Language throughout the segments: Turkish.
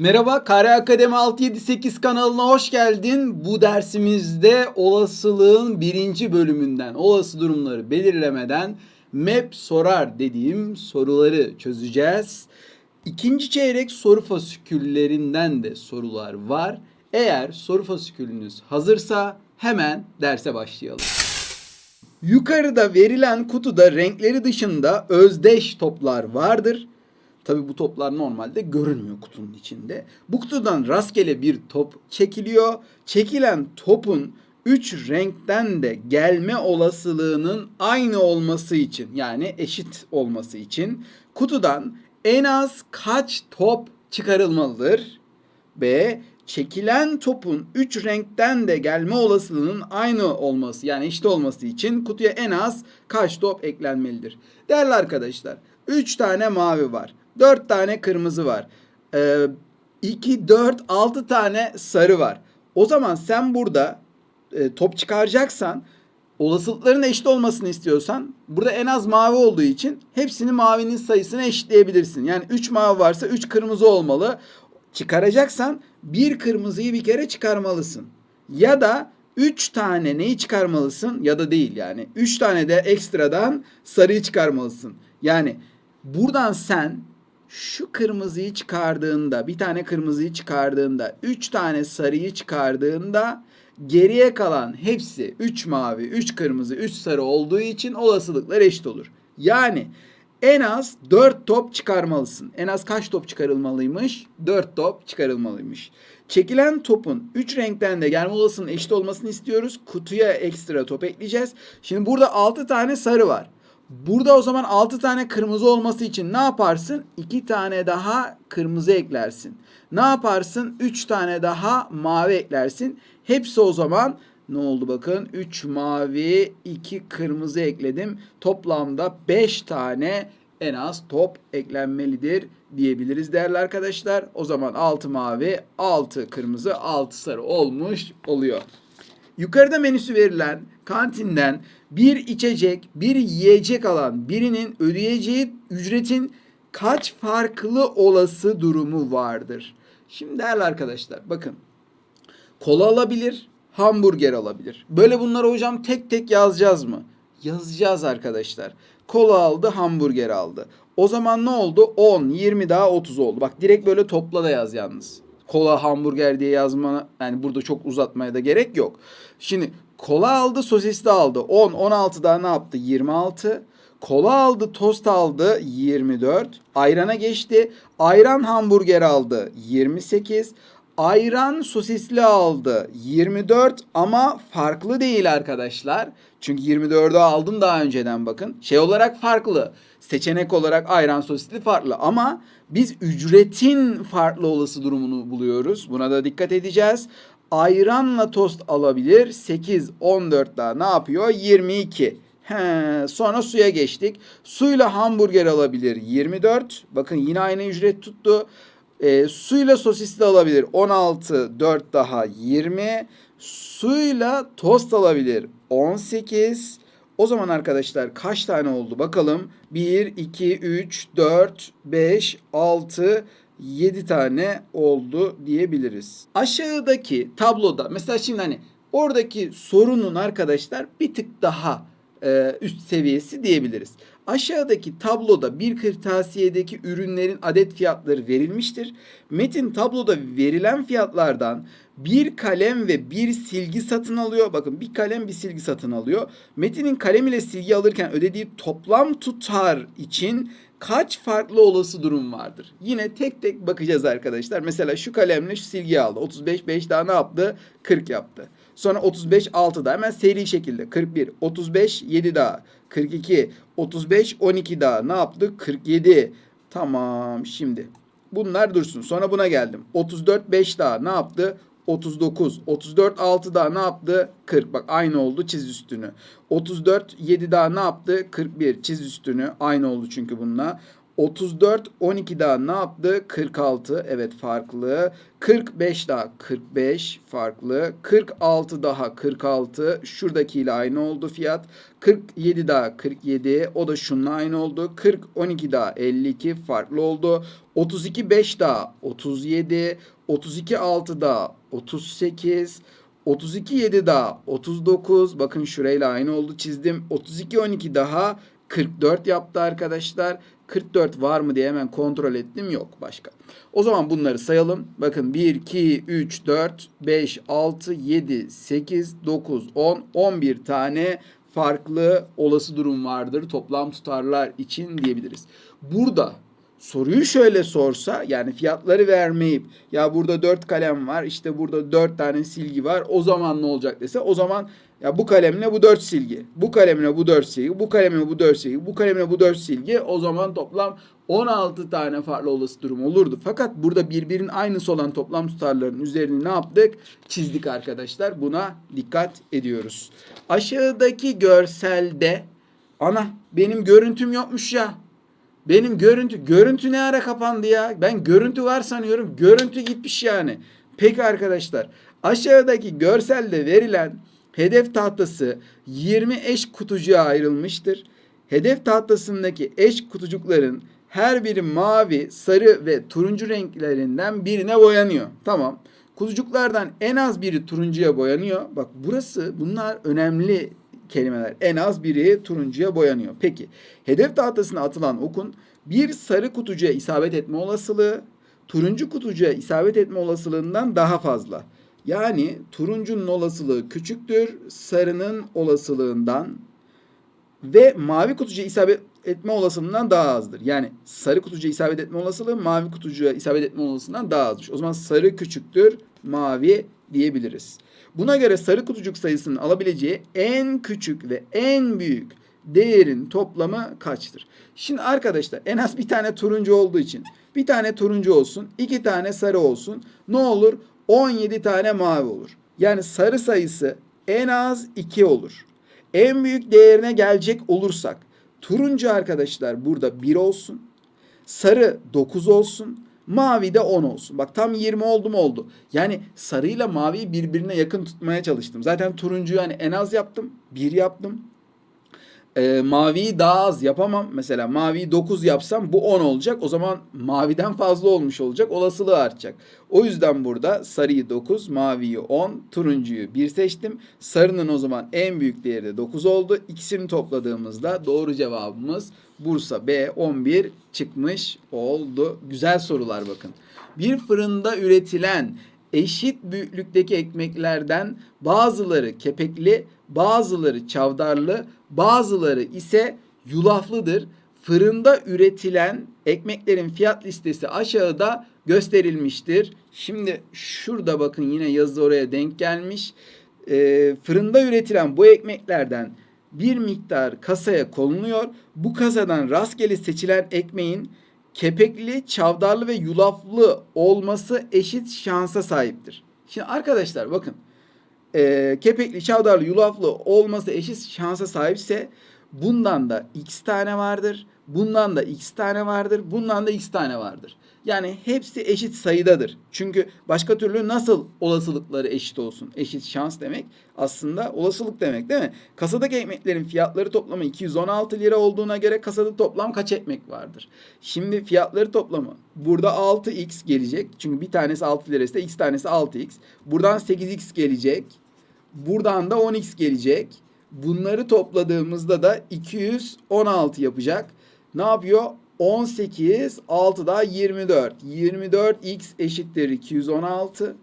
Merhaba, Kare Akademi 678 kanalına hoş geldin. Bu dersimizde olasılığın birinci bölümünden, olası durumları belirlemeden map sorar dediğim soruları çözeceğiz. İkinci çeyrek soru fasiküllerinden de sorular var. Eğer soru fasikülünüz hazırsa hemen derse başlayalım. Yukarıda verilen kutuda renkleri dışında özdeş toplar vardır. Tabi bu toplar normalde görünmüyor kutunun içinde. Bu kutudan rastgele bir top çekiliyor. Çekilen topun 3 renkten de gelme olasılığının aynı olması için yani eşit olması için kutudan en az kaç top çıkarılmalıdır? B. Çekilen topun 3 renkten de gelme olasılığının aynı olması yani eşit olması için kutuya en az kaç top eklenmelidir? Değerli arkadaşlar 3 tane mavi var. 4 tane kırmızı var. Ee, 2, 4, 6 tane sarı var. O zaman sen burada e, top çıkaracaksan olasılıkların eşit olmasını istiyorsan burada en az mavi olduğu için hepsini mavinin sayısına eşitleyebilirsin. Yani 3 mavi varsa 3 kırmızı olmalı. Çıkaracaksan bir kırmızıyı bir kere çıkarmalısın. Ya da 3 tane neyi çıkarmalısın ya da değil yani. 3 tane de ekstradan sarıyı çıkarmalısın. Yani buradan sen şu kırmızıyı çıkardığında, bir tane kırmızıyı çıkardığında, 3 tane sarıyı çıkardığında geriye kalan hepsi 3 mavi, 3 kırmızı, 3 sarı olduğu için olasılıklar eşit olur. Yani en az 4 top çıkarmalısın. En az kaç top çıkarılmalıymış? 4 top çıkarılmalıymış. Çekilen topun 3 renkten de gelme olasılığının eşit olmasını istiyoruz. Kutuya ekstra top ekleyeceğiz. Şimdi burada 6 tane sarı var. Burada o zaman 6 tane kırmızı olması için ne yaparsın? 2 tane daha kırmızı eklersin. Ne yaparsın? 3 tane daha mavi eklersin. Hepsi o zaman ne oldu bakın? 3 mavi, 2 kırmızı ekledim. Toplamda 5 tane en az top eklenmelidir diyebiliriz değerli arkadaşlar. O zaman 6 mavi, 6 kırmızı, 6 sarı olmuş oluyor. Yukarıda menüsü verilen kantinden bir içecek, bir yiyecek alan birinin ödeyeceği ücretin kaç farklı olası durumu vardır? Şimdi değerli arkadaşlar bakın. Kola alabilir, hamburger alabilir. Böyle bunları hocam tek tek yazacağız mı? Yazacağız arkadaşlar. Kola aldı, hamburger aldı. O zaman ne oldu? 10, 20 daha 30 oldu. Bak direkt böyle topla da yaz yalnız. Kola, hamburger diye yazmana yani burada çok uzatmaya da gerek yok. Şimdi kola aldı, sosis de aldı. 10, 16 daha ne yaptı? 26. Kola aldı, tost aldı 24. Ayrana geçti. Ayran hamburger aldı 28. Ayran sosisli aldı 24 ama farklı değil arkadaşlar. Çünkü 24'ü aldım daha önceden bakın. Şey olarak farklı. Seçenek olarak ayran sosisli farklı ama biz ücretin farklı olası durumunu buluyoruz. Buna da dikkat edeceğiz. Ayranla tost alabilir. 8, 14 daha ne yapıyor? 22. He, sonra suya geçtik. Suyla hamburger alabilir 24. Bakın yine aynı ücret tuttu. E, suyla sosisli alabilir 16, 4 daha 20. Suyla tost alabilir 18. O zaman arkadaşlar kaç tane oldu bakalım. 1, 2, 3, 4, 5, 6, 7 tane oldu diyebiliriz. Aşağıdaki tabloda mesela şimdi hani oradaki sorunun arkadaşlar bir tık daha e, üst seviyesi diyebiliriz. Aşağıdaki tabloda bir kırtasiyedeki ürünlerin adet fiyatları verilmiştir. Metin tabloda verilen fiyatlardan bir kalem ve bir silgi satın alıyor. Bakın bir kalem bir silgi satın alıyor. Metin'in kalem ile silgi alırken ödediği toplam tutar için kaç farklı olası durum vardır? Yine tek tek bakacağız arkadaşlar. Mesela şu kalemle şu silgiyi aldı. 35 5 daha ne yaptı? 40 yaptı. Sonra 35 6 daha hemen seri şekilde 41 35 7 daha 42 35 12 daha ne yaptı? 47. Tamam şimdi bunlar dursun. Sonra buna geldim. 34 5 daha ne yaptı? 39. 34 6 daha ne yaptı? 40. Bak aynı oldu çiz üstünü. 34 7 daha ne yaptı? 41. Çiz üstünü. Aynı oldu çünkü bununla. 34 12 daha ne yaptı? 46 evet farklı. 45 daha 45 farklı. 46 daha 46 şuradakiyle aynı oldu fiyat. 47 daha 47 o da şununla aynı oldu. 40 12 daha 52 farklı oldu. 32 5 daha 37 32 6 daha 38 32 7 daha 39 bakın şurayla aynı oldu çizdim. 32 12 daha 44 yaptı arkadaşlar. 44 var mı diye hemen kontrol ettim. Yok başka. O zaman bunları sayalım. Bakın 1, 2, 3, 4, 5, 6, 7, 8, 9, 10, 11 tane farklı olası durum vardır toplam tutarlar için diyebiliriz. Burada soruyu şöyle sorsa yani fiyatları vermeyip ya burada 4 kalem var işte burada 4 tane silgi var o zaman ne olacak dese o zaman ya bu kalemle bu 4 silgi, bu kalemle bu 4 silgi, bu kalemle bu 4 silgi, bu kalemle bu 4 silgi o zaman toplam 16 tane farklı olası durum olurdu. Fakat burada birbirinin aynısı olan toplam tutarların üzerini ne yaptık? Çizdik arkadaşlar. Buna dikkat ediyoruz. Aşağıdaki görselde ana benim görüntüm yokmuş ya. Benim görüntü görüntü ne ara kapandı ya? Ben görüntü var sanıyorum. Görüntü gitmiş yani. Peki arkadaşlar aşağıdaki görselde verilen hedef tahtası 20 eş kutucuğa ayrılmıştır. Hedef tahtasındaki eş kutucukların her biri mavi, sarı ve turuncu renklerinden birine boyanıyor. Tamam. Kutucuklardan en az biri turuncuya boyanıyor. Bak burası bunlar önemli kelimeler. En az biri turuncuya boyanıyor. Peki hedef tahtasına atılan okun bir sarı kutucuğa isabet etme olasılığı turuncu kutucuğa isabet etme olasılığından daha fazla. Yani turuncunun olasılığı küçüktür sarının olasılığından ve mavi kutucuğa isabet etme olasılığından daha azdır. Yani sarı kutucuğa isabet etme olasılığı mavi kutucuğa isabet etme olasılığından daha azdır. O zaman sarı küçüktür, mavi diyebiliriz. Buna göre sarı kutucuk sayısının alabileceği en küçük ve en büyük değerin toplamı kaçtır? Şimdi arkadaşlar en az bir tane turuncu olduğu için bir tane turuncu olsun, iki tane sarı olsun. Ne olur? 17 tane mavi olur. Yani sarı sayısı en az 2 olur. En büyük değerine gelecek olursak turuncu arkadaşlar burada 1 olsun. Sarı 9 olsun. Mavi de 10 olsun. Bak tam 20 oldu mu oldu. Yani sarıyla maviyi birbirine yakın tutmaya çalıştım. Zaten turuncuyu hani en az yaptım. 1 yaptım. Ee, maviyi daha az yapamam. Mesela maviyi 9 yapsam bu 10 olacak. O zaman maviden fazla olmuş olacak. Olasılığı artacak. O yüzden burada sarıyı 9, maviyi 10, turuncuyu 1 seçtim. Sarının o zaman en büyük değeri de 9 oldu. İkisini topladığımızda doğru cevabımız Bursa B 11 çıkmış oldu. Güzel sorular bakın. Bir fırında üretilen eşit büyüklükteki ekmeklerden bazıları kepekli, bazıları çavdarlı, bazıları ise yulaflıdır. Fırında üretilen ekmeklerin fiyat listesi aşağıda gösterilmiştir. Şimdi şurada bakın yine yazı oraya denk gelmiş. Ee, fırında üretilen bu ekmeklerden bir miktar kasaya konuluyor. Bu kasadan rastgele seçilen ekmeğin kepekli, çavdarlı ve yulaflı olması eşit şansa sahiptir. Şimdi arkadaşlar bakın e, kepekli, çavdarlı, yulaflı olması eşit şansa sahipse bundan da x tane vardır. Bundan da x tane vardır. Bundan da x tane vardır. Yani hepsi eşit sayıdadır. Çünkü başka türlü nasıl olasılıkları eşit olsun? Eşit şans demek aslında olasılık demek değil mi? Kasadaki ekmeklerin fiyatları toplamı 216 lira olduğuna göre kasada toplam kaç ekmek vardır? Şimdi fiyatları toplamı burada 6x gelecek. Çünkü bir tanesi 6 lirası x tanesi 6x. Buradan 8x gelecek. Buradan da 10x gelecek. Bunları topladığımızda da 216 yapacak. Ne yapıyor? 18, 6 daha 24. 24x eşittir 216.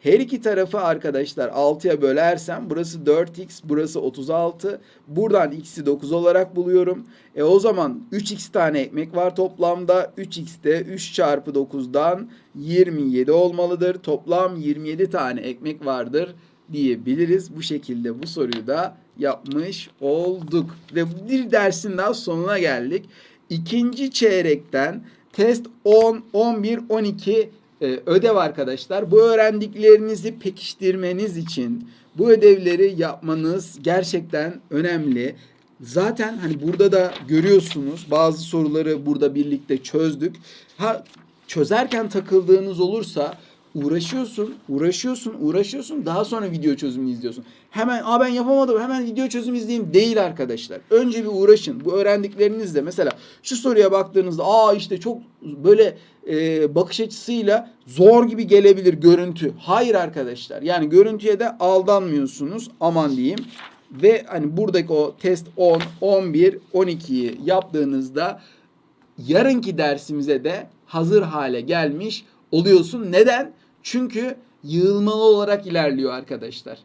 Her iki tarafı arkadaşlar 6'ya bölersem burası 4x, burası 36. Buradan x'i 9 olarak buluyorum. E o zaman 3x tane ekmek var toplamda. 3x de 3 çarpı 9'dan 27 olmalıdır. Toplam 27 tane ekmek vardır diyebiliriz. Bu şekilde bu soruyu da yapmış olduk. Ve bir dersin daha sonuna geldik. İkinci çeyrekten test 10, 11, 12 e, ödev arkadaşlar. Bu öğrendiklerinizi pekiştirmeniz için bu ödevleri yapmanız gerçekten önemli. zaten hani burada da görüyorsunuz bazı soruları burada birlikte çözdük. Ha çözerken takıldığınız olursa uğraşıyorsun, uğraşıyorsun, uğraşıyorsun. Daha sonra video çözümünü izliyorsun. Hemen Aa ben yapamadım hemen video çözümü izleyeyim değil arkadaşlar. Önce bir uğraşın. Bu öğrendiklerinizle mesela şu soruya baktığınızda aa işte çok böyle e, bakış açısıyla zor gibi gelebilir görüntü. Hayır arkadaşlar. Yani görüntüye de aldanmıyorsunuz. Aman diyeyim. Ve hani buradaki o test 10, 11, 12'yi yaptığınızda yarınki dersimize de hazır hale gelmiş oluyorsun. Neden? Çünkü yığılmalı olarak ilerliyor arkadaşlar.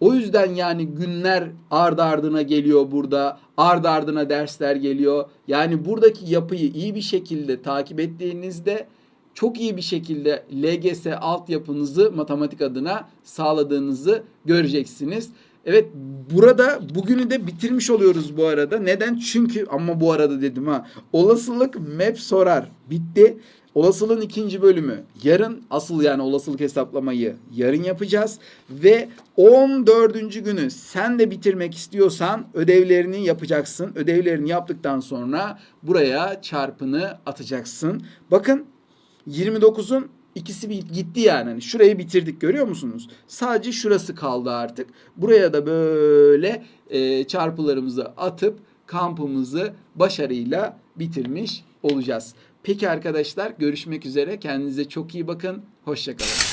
O yüzden yani günler ard ardına geliyor burada. Ard ardına dersler geliyor. Yani buradaki yapıyı iyi bir şekilde takip ettiğinizde çok iyi bir şekilde LGS altyapınızı matematik adına sağladığınızı göreceksiniz. Evet burada bugünü de bitirmiş oluyoruz bu arada. Neden? Çünkü ama bu arada dedim ha. Olasılık map sorar. Bitti. Olasılığın ikinci bölümü yarın asıl yani olasılık hesaplamayı yarın yapacağız ve 14. günü sen de bitirmek istiyorsan ödevlerini yapacaksın. Ödevlerini yaptıktan sonra buraya çarpını atacaksın. Bakın 29'un ikisi bir gitti yani. Hani şurayı bitirdik görüyor musunuz? Sadece şurası kaldı artık. Buraya da böyle e, çarpılarımızı atıp kampımızı başarıyla bitirmiş olacağız. Peki arkadaşlar görüşmek üzere. Kendinize çok iyi bakın. Hoşçakalın.